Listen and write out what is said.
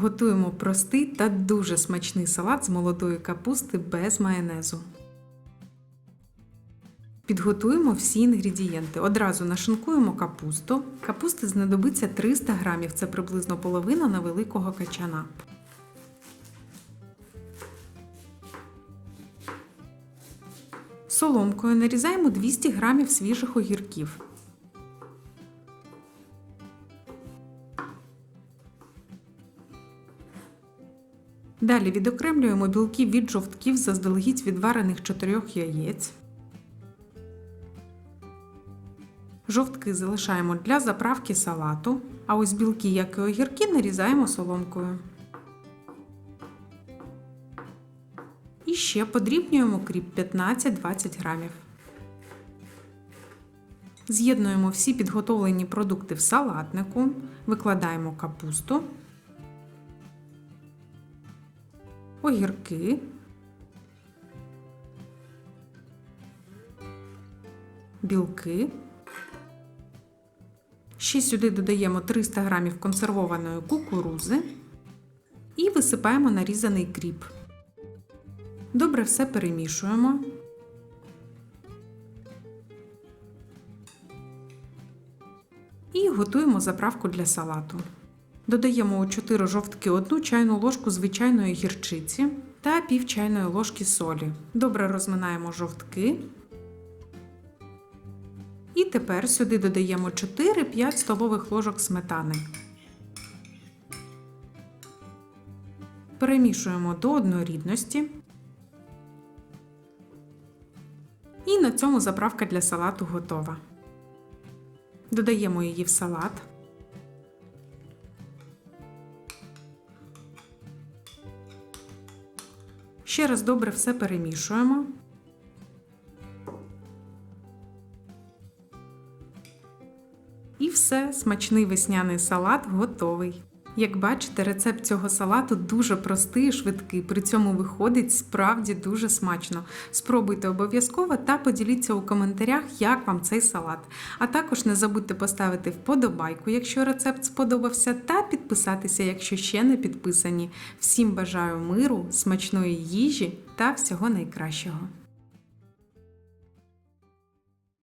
Готуємо простий та дуже смачний салат з молодої капусти без майонезу. Підготуємо всі інгредієнти. Одразу нашинкуємо капусту. Капусти знадобиться 300 грамів, це приблизно половина невеликого качана. Соломкою нарізаємо 200 грамів свіжих огірків. Далі відокремлюємо білки від жовтків заздалегідь відварених 4 яєць. Жовтки залишаємо для заправки салату, а ось білки, як і огірки, нарізаємо соломкою. І ще подрібнюємо кріп 15-20 грамів. З'єднуємо всі підготовлені продукти в салатнику, викладаємо капусту, огірки, білки. Ще сюди додаємо 300 г консервованої кукурузи і висипаємо нарізаний кріп. Добре все перемішуємо. І готуємо заправку для салату. Додаємо у 4 жовтки 1 чайну ложку звичайної гірчиці та пів чайної ложки солі. Добре розминаємо жовтки. І тепер сюди додаємо 4-5 столових ложок сметани. Перемішуємо до однорідності. І на цьому заправка для салату готова. Додаємо її в салат. Ще раз добре все перемішуємо. І все, смачний весняний салат готовий. Як бачите, рецепт цього салату дуже простий і швидкий, при цьому виходить справді дуже смачно. Спробуйте обов'язково та поділіться у коментарях, як вам цей салат. А також не забудьте поставити вподобайку, якщо рецепт сподобався, та підписатися, якщо ще не підписані. Всім бажаю миру, смачної їжі та всього найкращого!